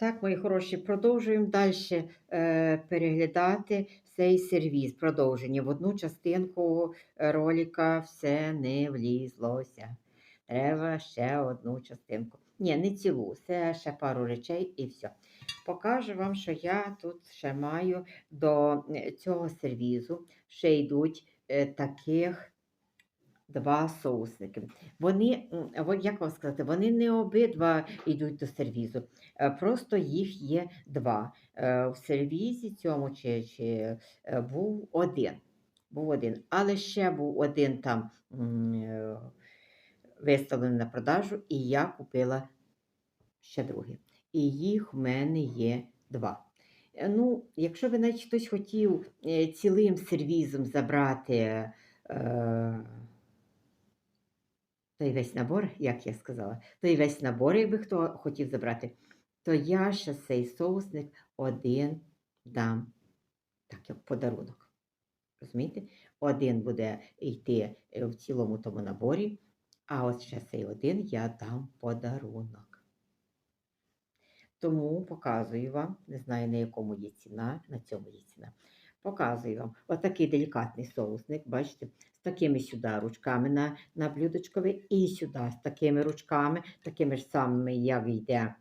Так, мої хороші, продовжуємо далі е, переглядати цей сервіс. Продовження. В одну частинку ролика все не влізлося. Треба ще одну частинку. Ні, не цілу, це ще пару речей і все. Покажу вам, що я тут ще маю до е, цього сервізу. Ще йдуть е, таких два соусники. Вони, як вам сказати, вони не обидва йдуть до сервізу. Е, Просто їх є два. Е, В сервізі цьому чи, чи е, був один. Був один. Але ще був один там виставлений на продажу, і я купила ще другий. І їх в мене є два. Ну, якщо би навіть хтось хотів цілим сервізом забрати той весь набор, як я сказала, той весь набор, якби хто хотів забрати, то я ще цей соусник один дам так, як подарунок. Розумієте? Один буде йти е, в цілому тому наборі, а от ще цей один я дам подарунок. Тому показую вам, не знаю на якому є ціна, на цьому є ціна. Показую вам отакий делікатний соусник, бачите, з такими сюди ручками на, на блюдочкові, і сюди з такими ручками, такими ж самими, як йде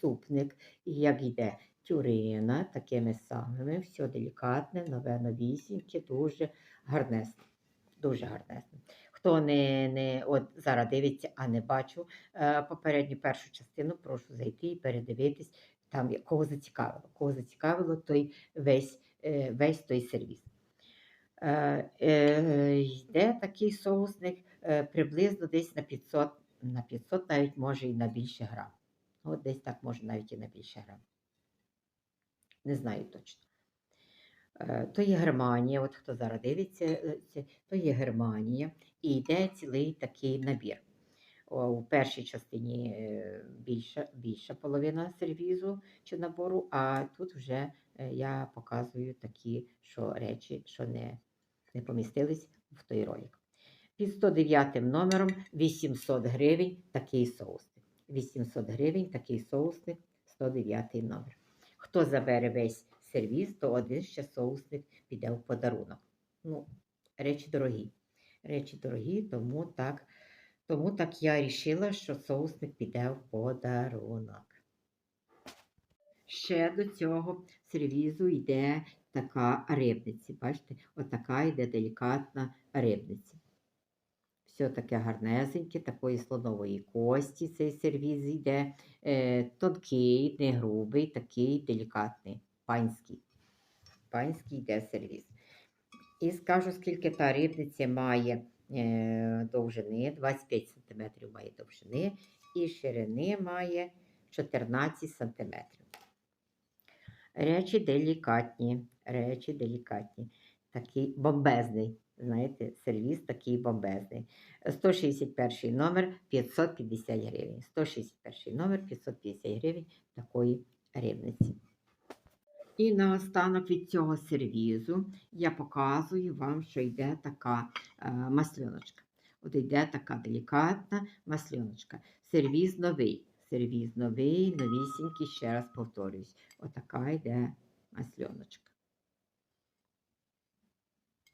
супник, як йде тюрина, такими самими, все делікатне, нове новісіньке, дуже гарнесне. Дуже гарнесне. Хто не, не от зараз дивиться, а не бачив е, попередню першу частину, прошу зайти і передивитись, там кого зацікавило. Кого зацікавило, той весь, весь той сервіс. Е, е, йде такий соусник е, приблизно десь на 500, на 500 навіть може і на більше грам. От десь так може навіть і на більше грам. Не знаю точно. Е, То є Германія, от хто зараз дивиться, е, то є Германія, і йде цілий такий набір. У першій частині е, більша, більша половина сервізу чи набору, а тут вже е, я показую такі що речі, що не, не помістились в той ролик. Під 109 номером 800 гривень такий соусник. 800 гривень такий соусник, 109 номер. Хто забере весь сервіз, то один ще соусник піде в подарунок. Ну, речі дорогі. Речі дорогі, тому так, тому так я вирішила, що соусник піде в подарунок. Ще до цього сервізу йде така рибниця. Бачите, отака йде делікатна рибниця. Все таке гарнесеньке, такої слонової кості цей сервіз йде. Е, тонкий, не грубий, такий делікатний, панський. Панський йде сервіз. І скажу, скільки та рибниця має е, довжини, 25 см має довжини, і ширини має 14 см. Речі делікатні, речі делікатні. Такий бомбезний. Знаєте, сервіс такий бомбезний. 161 номер 550 гривень. 161 номер 550 гривень такої рибниці. І наостанок від цього сервізу я показую вам, що йде така е, масльоночка. От йде така делікатна масльоночка. Сервіз новий. Сервіз новий, новісінький, ще раз повторюсь. Отака йде масльоночка.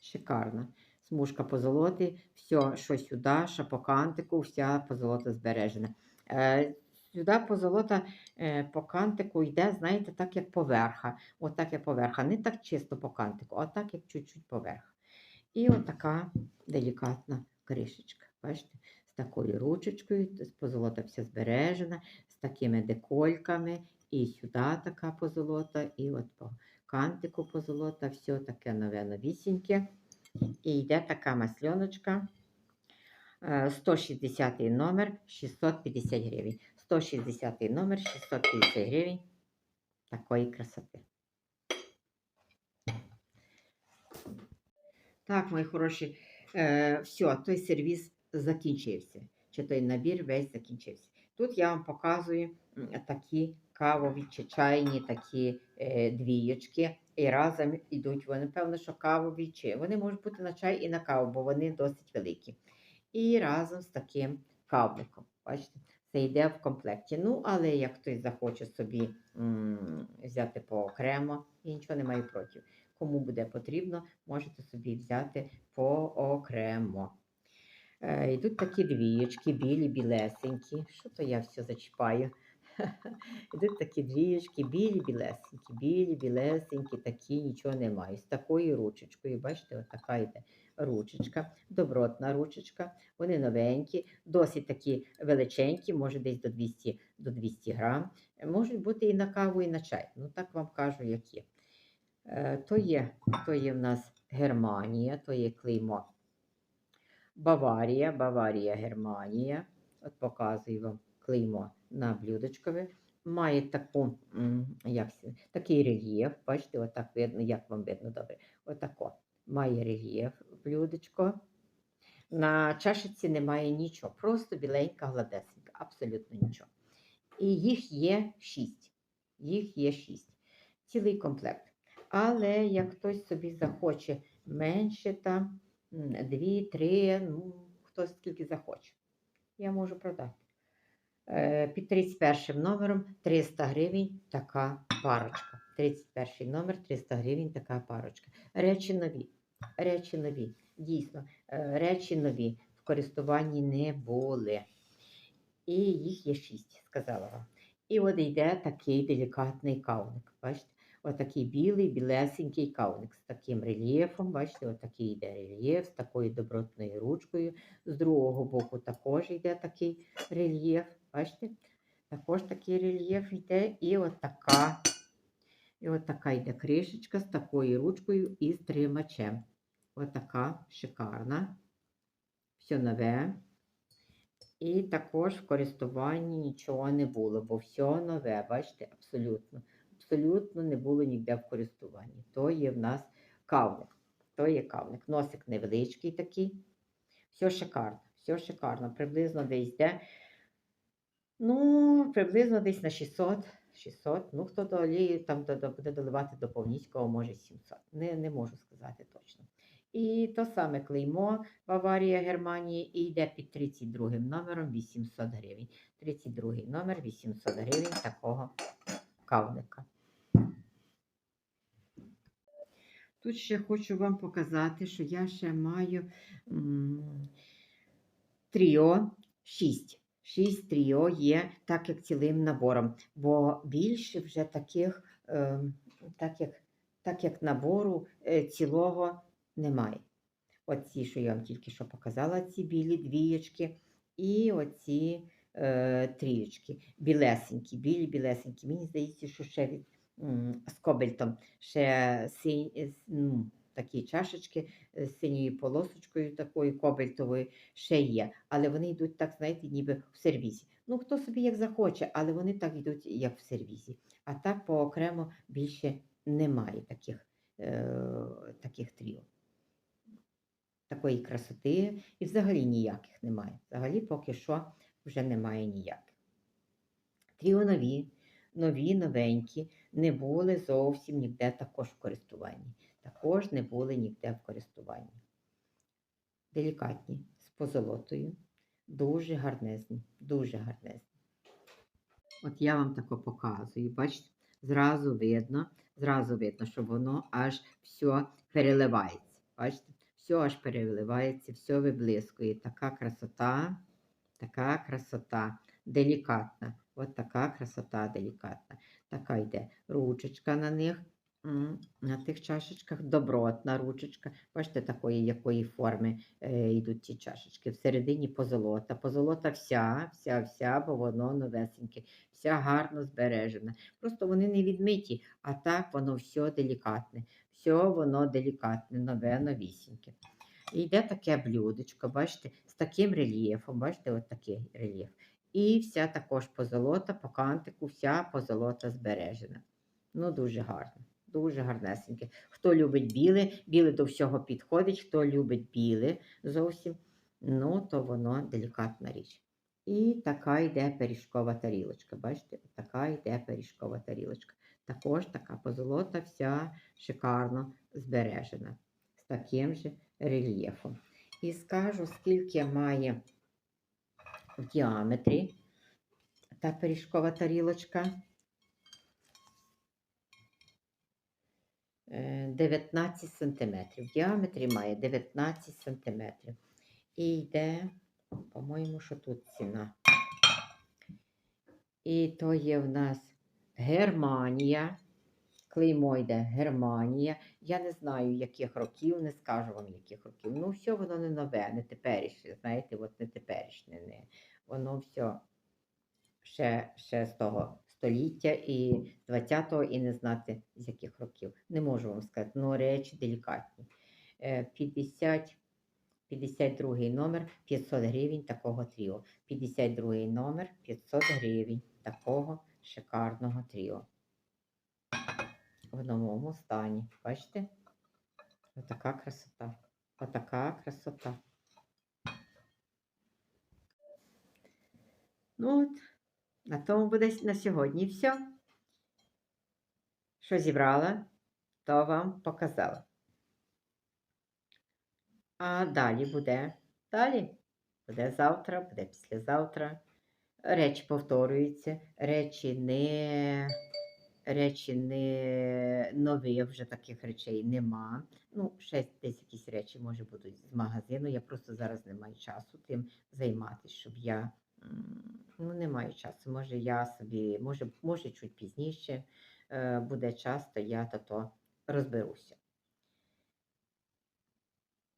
Шикарна. Смужка позолоти, все, що сюди, що по кантику, вся позолота збережена. Е, сюди позолота е, по кантику йде, знаєте, так як поверха. Отак як поверха. Не так чисто по кантику, а так як чуть-чуть поверха. І отака делікатна кришечка. Бачите, такою ручечкою, позолота вся збережена, з такими декольками. І сюди така позолота, і от по кантику позолота, все таке нове новісіньке. І йде така масльоночка. е, 160 номер 650 гривень. 160 номер 650 гривень. Такої красоти. Так, мої хороші, е, все, той сервіс закінчився. Чи той набір весь закінчився. Тут я вам показую такі кавові чи чайні такі е, двієчки. І разом йдуть вони, певно, що кавові, чи вони можуть бути на чай і на каву, бо вони досить великі. І разом з таким кавником. Бачите, Це йде в комплекті. Ну, але як хтось захоче собі м, взяти поокремо, я нічого не маю проти. Кому буде потрібно, можете собі взяти поокремо. Е, йдуть такі двієчки, білі, білесенькі. Що то я все зачіпаю? Йдуть такі двієчки, білі, білесенькі, білі, білесенькі, такі нічого немає. З такою ручечкою, бачите, от така йде ручечка, добротна ручечка. Вони новенькі, досить такі величенькі, може десь до 200, до 200 грам. Можуть бути і на каву, і на чай. Ну так вам кажу, як є. Е, То є, то є в нас Германія, то є клеймо Баварія, Баварія, Германія. От показую вам клеймо на блюдечкові. Має таку, як, такий рельєф. Бачите, отак видно, як вам видно добре. Отако. Має рельєф блюдечко. На чашиці немає нічого, просто біленька, гладесенька, абсолютно нічого. І їх є шість. Їх є шість. Цілий комплект. Але як хтось собі захоче менше там, дві, три, ну, хто скільки захоче, я можу продати. Е, Під 31 номером 300 гривень така парочка. 31 номер 300 гривень така парочка. Речі нові. Речі нові. Дійсно, е, речі нові в користуванні не були. І їх є шість, сказала вам. І от йде такий делікатний кавник. Бачите? Отакий білий, білесенький кавник з таким рельєфом. Бачите, отакий йде рельєф з такою добротною ручкою. З другого боку також йде такий рельєф. Бачите? Також такий рельєф йде. І от така, і от така йде кришечка з такою ручкою і з тримачем. Отака шикарна. Все нове. І також в користуванні нічого не було, бо все нове, бачите, абсолютно. Абсолютно не було ніде в користуванні. То є в нас кавник. То є кавник. Носик невеличкий такий. Все шикарно, все шикарно. Приблизно десь йде. Ну, приблизно десь на 600. 600. Ну, хто до олії там буде доливати до повністього, може 700. Не, не можу сказати точно. І то саме клеймо Баварія, Германія, і йде під 32 номером 800 гривень. 32 номер 800 гривень такого кавника. Тут ще хочу вам показати, що я ще маю тріо 6. 6 тріо є так, як цілим набором, бо більше вже таких, е, так, як, так як набору е, цілого немає. Оці, що я вам тільки що показала, ці білі двієчки, і оці е, трієчки, білесенькі, білі, білесенькі. Мені здається, що ще від з кобальтом ще синь, ну, такі чашечки е, з синьою полосочкою, такою кобальтовою ще є. Але вони йдуть так, знаєте, ніби в сервізі. Ну, хто собі як захоче, але вони так йдуть, як в сервізі. А так поокремо більше немає таких, е, таких тріо такої красоти і взагалі ніяких немає. Взагалі поки що вже немає ніяких. Тріо нові, нові, новенькі, не були зовсім ніде також в користуванні. Також не були ніде в користуванні. Делікатні, з позолотою, дуже гарнезні, дуже гарнезні. От я вам тако показую, бачите, зразу видно, зразу видно, що воно аж все переливається. Бачите? Все аж переливається, все виблискує. Така красота, така красота, делікатна. От така красота делікатна. Така йде ручечка на них, на тих чашечках, добротна ручечка. Бачите, такої якої форми е, йдуть ці чашечки. Всередині позолота. Позолота вся, вся, вся, бо воно новесеньке, вся гарно збережена. Просто вони не відмиті, а так воно все делікатне. Все воно делікатне, нове, новісіньке. І йде таке блюдечко, бачите, з таким рельєфом, бачите, от такий рельєф. І вся також позолота, по кантику, вся позолота збережена. Ну, дуже гарно, дуже гарнесеньке. Хто любить біле, біле до всього підходить, хто любить біле зовсім, ну, то воно делікатна річ. І така йде пиріжкова тарілочка. Бачите, така йде пиріжкова тарілочка. Також така позолота вся шикарно збережена з таким же рельєфом. І скажу, скільки має в діаметрі. та пиріжкова тарілочка. Е, 19 сантиметрів. В діаметрі має 19 сантиметрів. І йде, по-моєму, що тут ціна. І то є в нас Германія. Клеймо йде Германія. Я не знаю, яких років, не скажу вам, яких років. Ну, все воно не нове, не теперішнє. Знаєте, от не теперішнє. Не. Воно все ще, ще з того століття і 20-го, і не знати, з яких років. Не можу вам сказати, ну речі делікатні. Е, 50, 52 номер 500 гривень такого тріо. 52 номер 500 гривень такого шикарного тріо. В новому стані. Бачите? Отака красота. Отака красота. Ну от, на тому буде на сьогодні все. Що зібрала, то вам показала. А далі буде. Далі буде завтра, буде післязавтра. Речі повторюються, речі не, речі не нові, вже таких речей нема. Ну, ще десь якісь речі, може, будуть з магазину. Я просто зараз не маю часу тим займатися, щоб я ну, не маю часу. Може, я собі, може, може чуть пізніше е, буде час, то я то, то розберуся.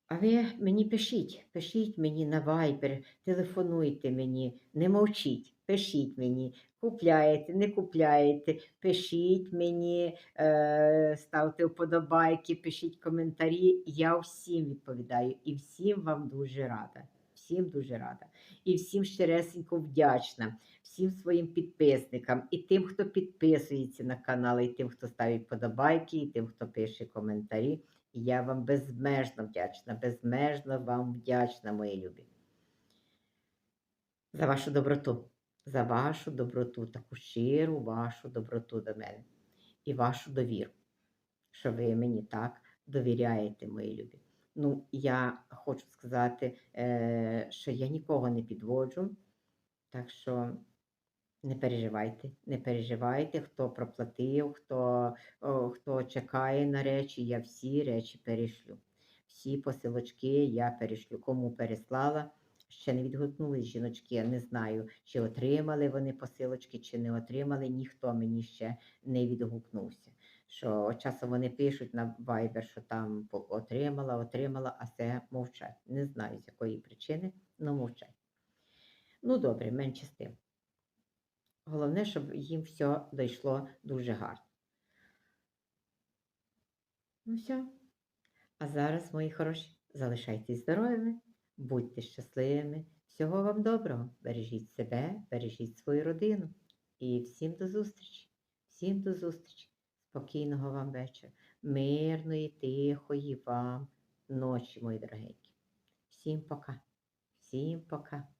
А ви мені пишіть, пишіть мені на Viber, телефонуйте мені, не мовчіть, пишіть мені, купляєте, не купляєте, пишіть мені, е, ставте вподобайки, пишіть коментарі. Я всім відповідаю і всім вам дуже рада. Всім дуже рада. І всім щиресенько вдячна, всім своїм підписникам, і тим, хто підписується на канал, і тим, хто ставить вподобайки, і тим, хто пише коментарі. І я вам безмежно вдячна, безмежно вам вдячна, мої любі. За вашу доброту, за вашу доброту, таку щиру вашу доброту до мене і вашу довіру, що ви мені так довіряєте, мої любі. Ну, я хочу сказати, е, що я нікого не підводжу, так що не переживайте, не переживайте, хто проплатив, хто, хто чекає на речі, я всі речі перешлю. Всі посилочки я перешлю. Кому переслала, ще не відгукнулись жіночки. Я не знаю, чи отримали вони посилочки, чи не отримали. Ніхто мені ще не відгукнувся. Що часом вони пишуть на Viber, що там отримала, отримала, а це мовчать. Не знаю, з якої причини, але мовчать. Ну, добре, менше з тим. Головне, щоб їм все дійшло дуже гарно. Ну все. А зараз, мої хороші, залишайтесь здоровими, будьте щасливими. Всього вам доброго. Бережіть себе, бережіть свою родину. І всім до зустрічі. Всім до зустрічі. Спокійного вам вечора. Мирної, тихої вам ночі, мої дорогенькі. Всім пока. Всім пока.